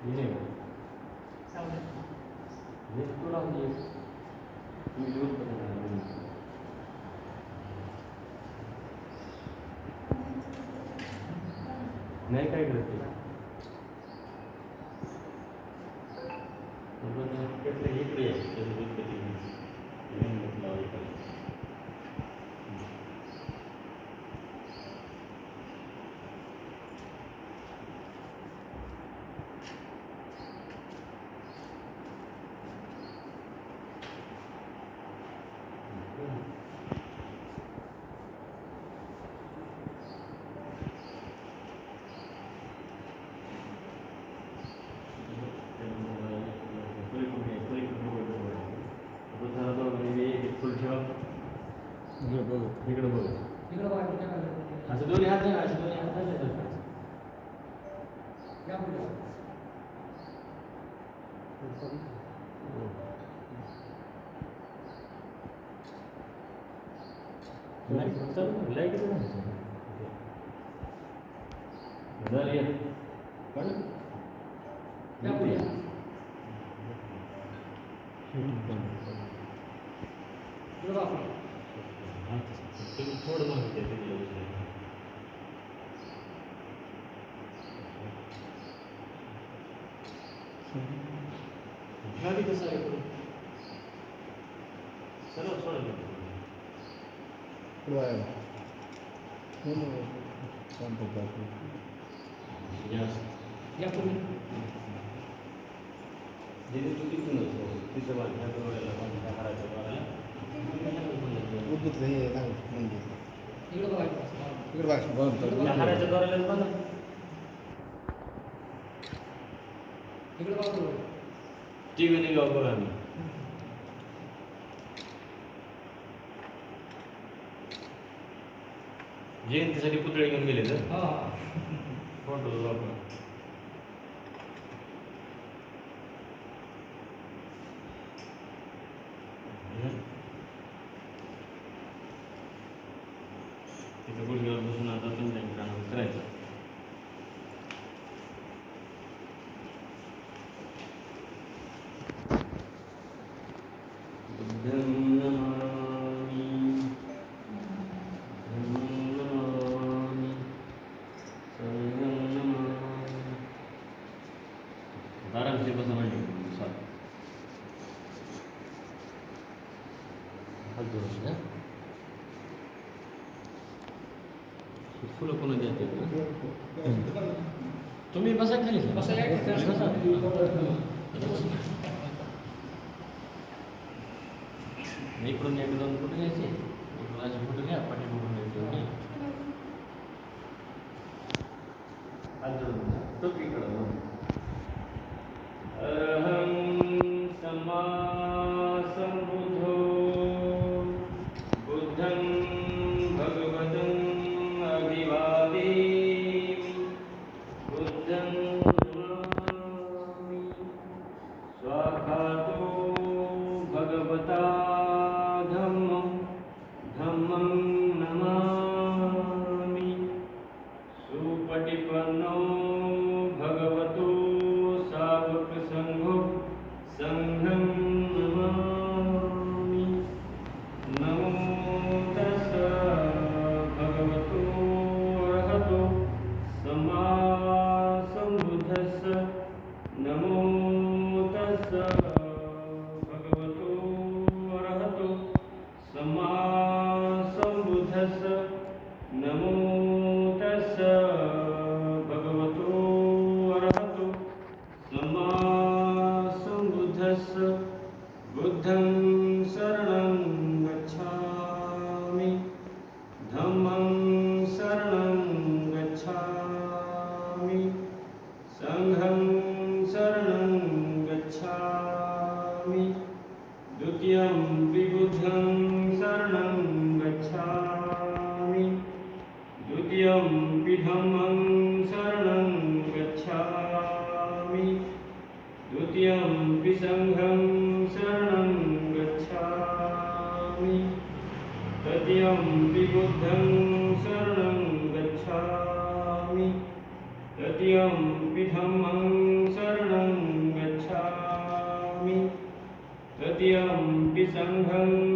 हे नाही का? हे तुला म्हणजे तुम्ही लिहून पण नाही आणलं. नाही काय करत ते आपण चल, लय किती झालं? झालं, ये. काढू? हा, तुम्ही थोडं मागे घ्या, तिकडे उचला. खाली कसं आहे तो? सरळ सोडा ना. या. जिथे तू तिथून असतो, तिथं बांध, ह्या दोऱ्याला बांध, ह्या हाराच्या दोऱ्याला. ह्या हाराच्या दोऱ्यालाच बांधा. टीव्ही निघाव बघा आम्ही जयंतीसाठी पुतळे घेऊन गेले तर? फोटो आपण? तिथे गुडघ्यावर बसून आता तुमच्या करायचं. बुद्धं तुम्ही बसा खाली बसा या की खाली. बसा. इकडून एक दोन फोटो घ्यायचे इकडून असे फोटो घ्या पाठी बघून घ्यायचे ओके हात जोडून घ्या. टोपी इकडं बघून. अरहं नित्यं विबुद्धं शरणं गच्छामि। द्वितीयं विधमं शरणं गच्छामि। द्वितीयं विसङ्घं शरणं गच्छामि। तृतीयं विबुद्धं तृतीयम्पि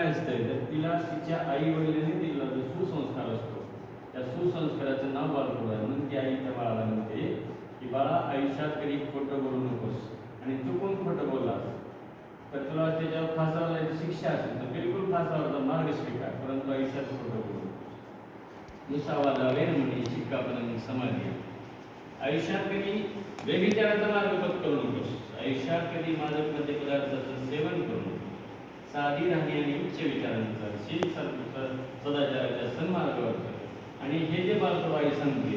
काय असतं तर तिला तिच्या आई वडिलांनी दिलेला जो सुसंस्कार असतो. त्या सुसंस्काराचं नाव बाळकडू आहे म्हणून ती आई त्या बाळाला म्हणते की बाळा आयुष्यात कधी खोटं बोलू नकोस आणि चुकून खोटं बोललास तर तुला त्याच्यावर फासावला शिक्षा असेल तर बिलकुल फासावरचा मार्ग स्वीकार. परंतु आयुष्यात खोटं बोलू नकोस. मुसावादा म्हणे शिक्कापण समाधी. आयुष्यात कधी व्यभिचाराचा मार्ग पत्करू नकोस. आयुष्यात कधी मादक मद्य पदार्थाचं सेवन करू नकोस. साधी राहणे आणि उच्च विचारांचं शील सद- सदाचाराच्या सन्मार्गावर आणि हे जे बालकडू आई सांगते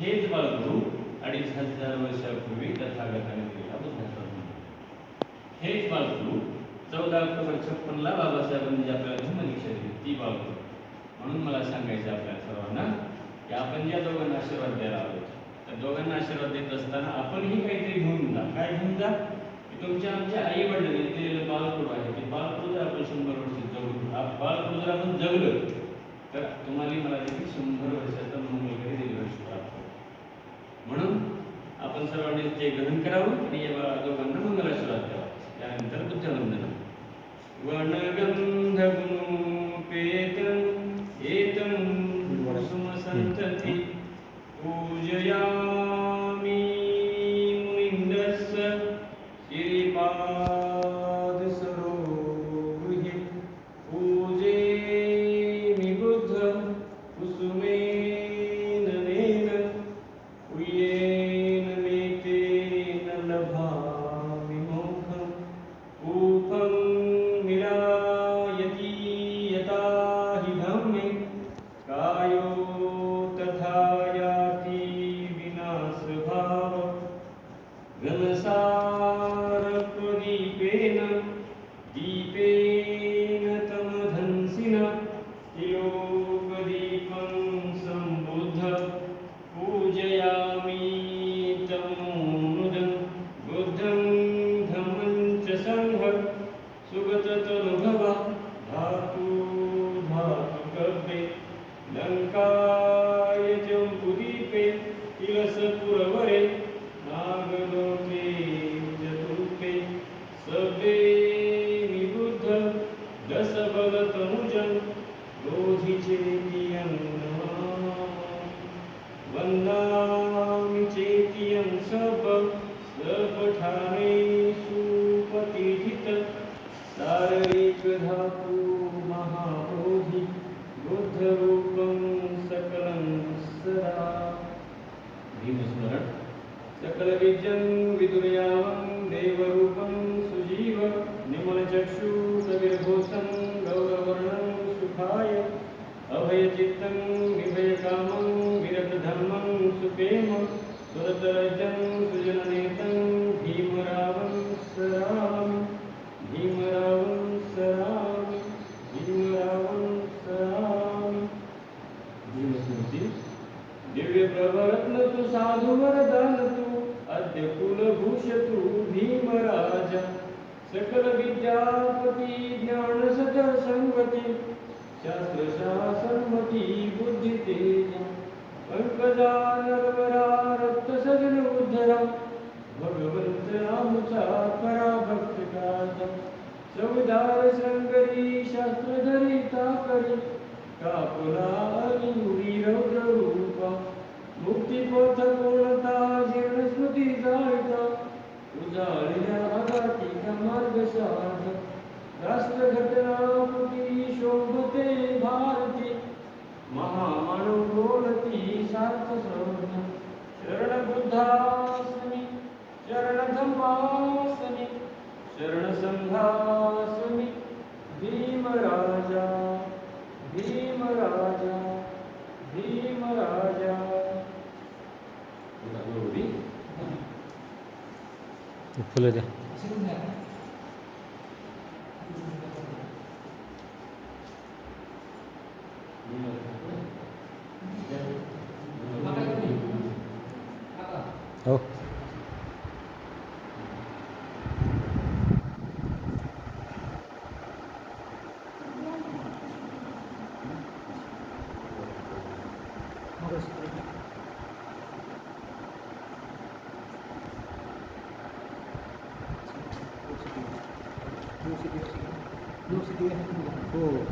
हेच बालकडू अडीच हजार वर्षापूर्वी तथागताने दिलेला बुद्धाचा हेच बालकडू चौदा ऑक्टोबर छप्पनला बाबासाहेबांनी जी आपल्याला धर्मदीक्षा दिली. ती बालकडू म्हणून मला सांगायचं आपल्या सर्वांना की आपण ज्या दोघांना आशीर्वाद द्यायला आलो त्या दोघांना आशीर्वाद देत असताना आपणही काहीतरी घेऊन जा. काय घेऊन जा? तुमच्या आमच्या आई वडिलांनी दिलेलं बालकृ आहे. ते बालकृ जर आपण शंभर वर्ष जगू. हा बालकृ जर आपण जगलं. तर तुम्हाला मला देखील शंभर वर्षाचा मंगलकरी दिवस प्राप्त. म्हणून आपण सर्वांनी ते ग्रहण करावं आणि या दोघांना मंगल आशीर्वाद द्यावा. त्यानंतर बुद्धवंदना वनगंध गुणोपेतं एतं कुसुमसन्तति बुद्धरूपं सकलं सदा। भीमस्मरण। सकलविद्यं विदुर्यावं देवरूपं सुजीव निमलचक्षु कविर्घोषं गौरवर्णं सुखाय अभयचित्तं विभयकामं विरतधर्मं सुप्रेम स्वतरजं सुजननेतं भीमरावं सरामि भीमरावं सरामि भीमरावं सरामि भीमस्मृती दिव्य प्रभरत्न तू साधू वरदान तू अद्य कुलभूष तू भीमराजा. सकल विद्यापती ज्ञान सचर संगती शास्त्र शासनमती बुद्धी तेज पंकजा नरवरा रक्त सजन उद्धरा. भगवंत रामचा परा भक्त काजा चौदार संगरी शास्त्रधरी ताकरी कापुला अलिंगी रौद्र रूपा. मुक्तीपथ पूर्णता जीर्ण स्मृती जाळता उजाळल्या आघातीचा मार्ग साध राष्ट्र घटना कृती शोभते भारती महामानव बोलती सार्थ श्रवण शरण बुद्धासनी शरण धम्मासनी शरण संघासनी भीमराजा भीमराजा भीमराजा गौरी फुलं द्या हो हो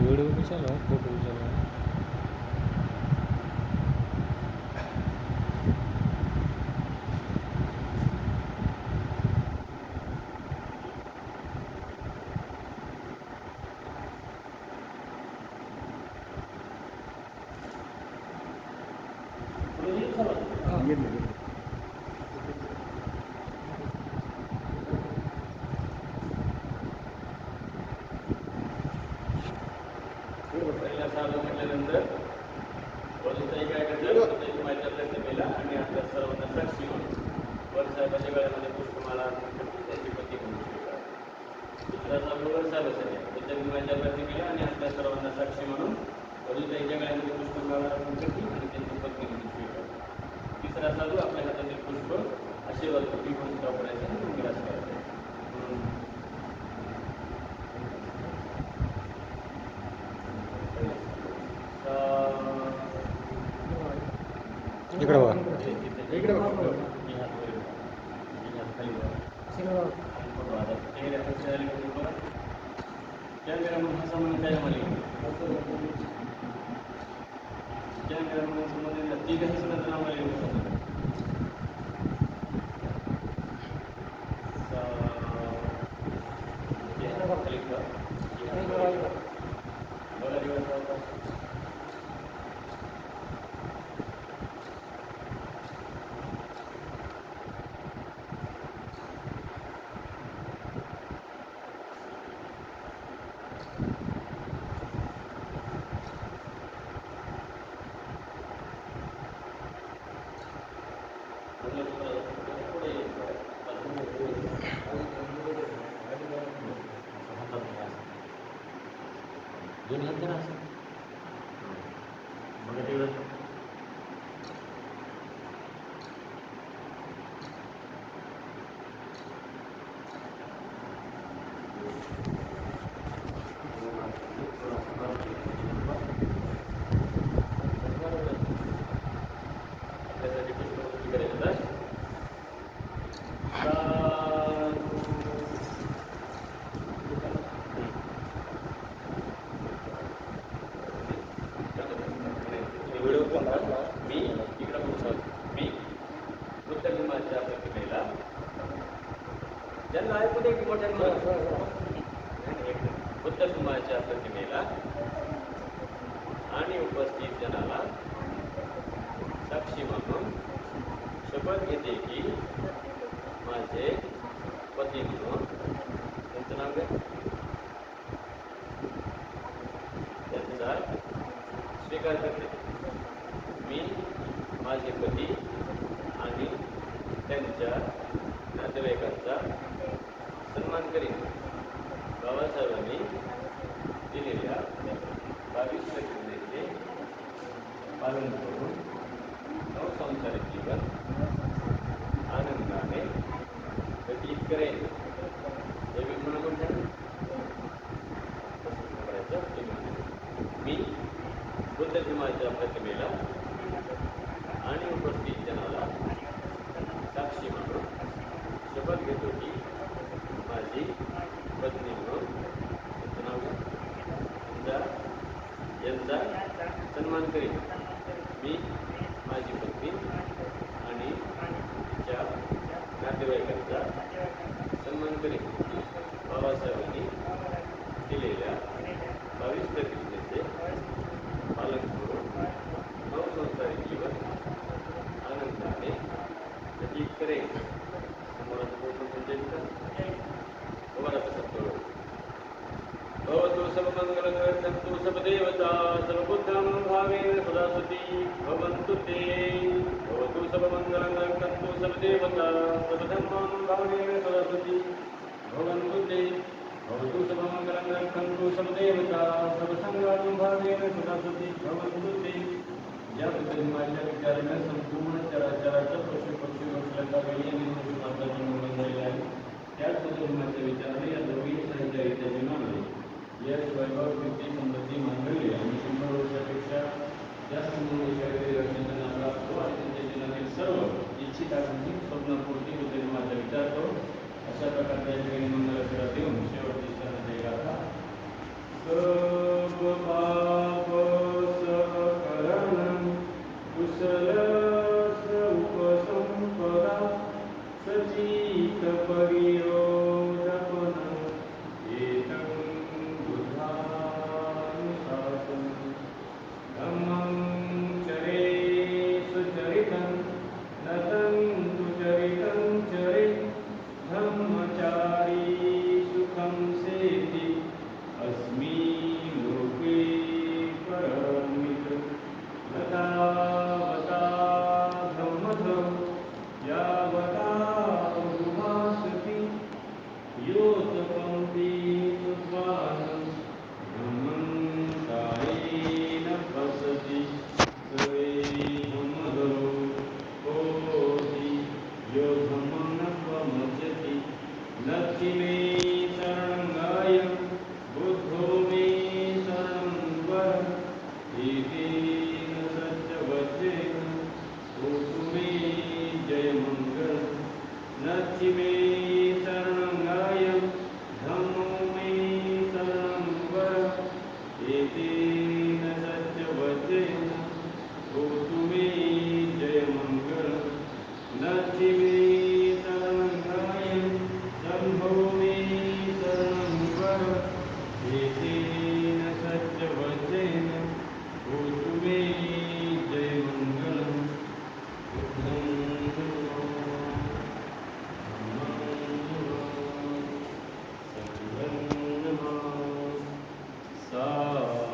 व्हिडिओ विचारला फोटो विचारला पहिला इकडे बघा. इकडे कॅमेरा म्हणून हसा म्हणून काय म्हणे कॅमेरा म्हणून समजले ती काही सुद्धा नाव आले दोन्ही हात धरा असं बघा तेवढं आपल्यासाठी पुष्पवृष्टी करायचं तर व्हिडिओ पण मी इकडं पोहोचलो मी वृद्धभीमाच्या प्रतिमेला ज्यांना ऐकू दे की मोठ्या बुद्धभीमाच्या प्रतिमेला आणि उपस्थित जनाला साक्षी म्हणून शपथ घेते की माझे पती म्हणून त्यांचं नाव काय स्वीकार करते मी माझे पती आणि त्यांच्या नातेवाईकांचा सन्मान करीन बाबासाहेबांनी दिलेल्या बावीस प्रतिज्ञेचे पालन करून नवसंसारिक जीवन आनंदाने व्यतीत करेन हे मी म्हणून म्हणतात करायचं ते म्हणतात. मी बुद्ध भीमाच्या प्रतिमेला आणि उपस्थित जनाला साक्षी म्हणून शपथ घेतो की माझी पत्नी म्हणून त्यांचं यांचा सन्मान करेन मी माझी पत्नी आणि तिच्या नातेवाईकांचा सन्मान करेन बाबासाहेबांनी दिलेल्या बावीस प्रतिज्ञेचे पालन करून नवसंसारिक जीवन आनंदाने व्यतीत करेन समोराचं पूर्ण म्हणजे का तुम्हाला कसं कळलं भवतु सर्वमङ्गलकर्तन्तु सर्वदेवता सर्वबुद्धं भावेन सदा सती भवन्तु ते भवतु सर्वमङ्गलकर्तन्तु सर्वदेवता सर्वधर्मं भावेन सदा सती भवन्तु ते भवतु सर्वमङ्गलकर्तन्तु सर्वदेवता सर्वसङ्गं भावेन सदा सती भवन्तु ते या धर्माच्या विचाराने संपूर्ण चराचराचं पशु पक्षी वसलता वेळी आणि माता जन्म आहे. त्याच धर्माच्या विचाराने या दोघी साहित्याच्या जीवनामध्ये यश वैभव कीर्ती समृद्धी मांडली आणि शंभर वर्षापेक्षा जास्त वर्षाकडे रचना प्राप्त आणि त्यांच्या जीवनातील सर्व इच्छित आकांक्षी स्वप्नपूर्ती बुद्ध माझा विचार करू. अशा प्रकारच्या ठिकाणी मंगलाचरा देऊन शेवटची सण सणाचे गाथा नत्ति मे Gracias.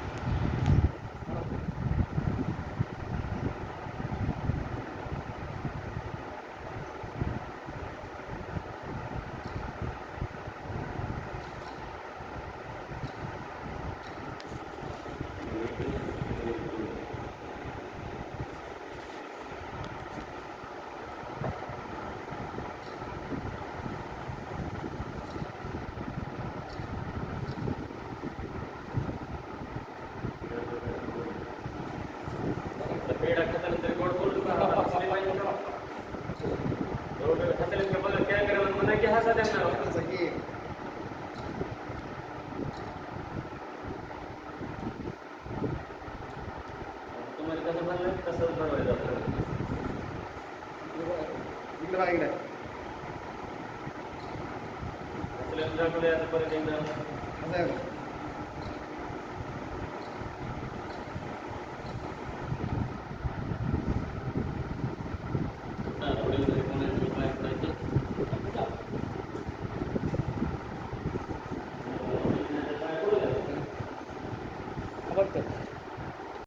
감사합니 다. 감사합니 다.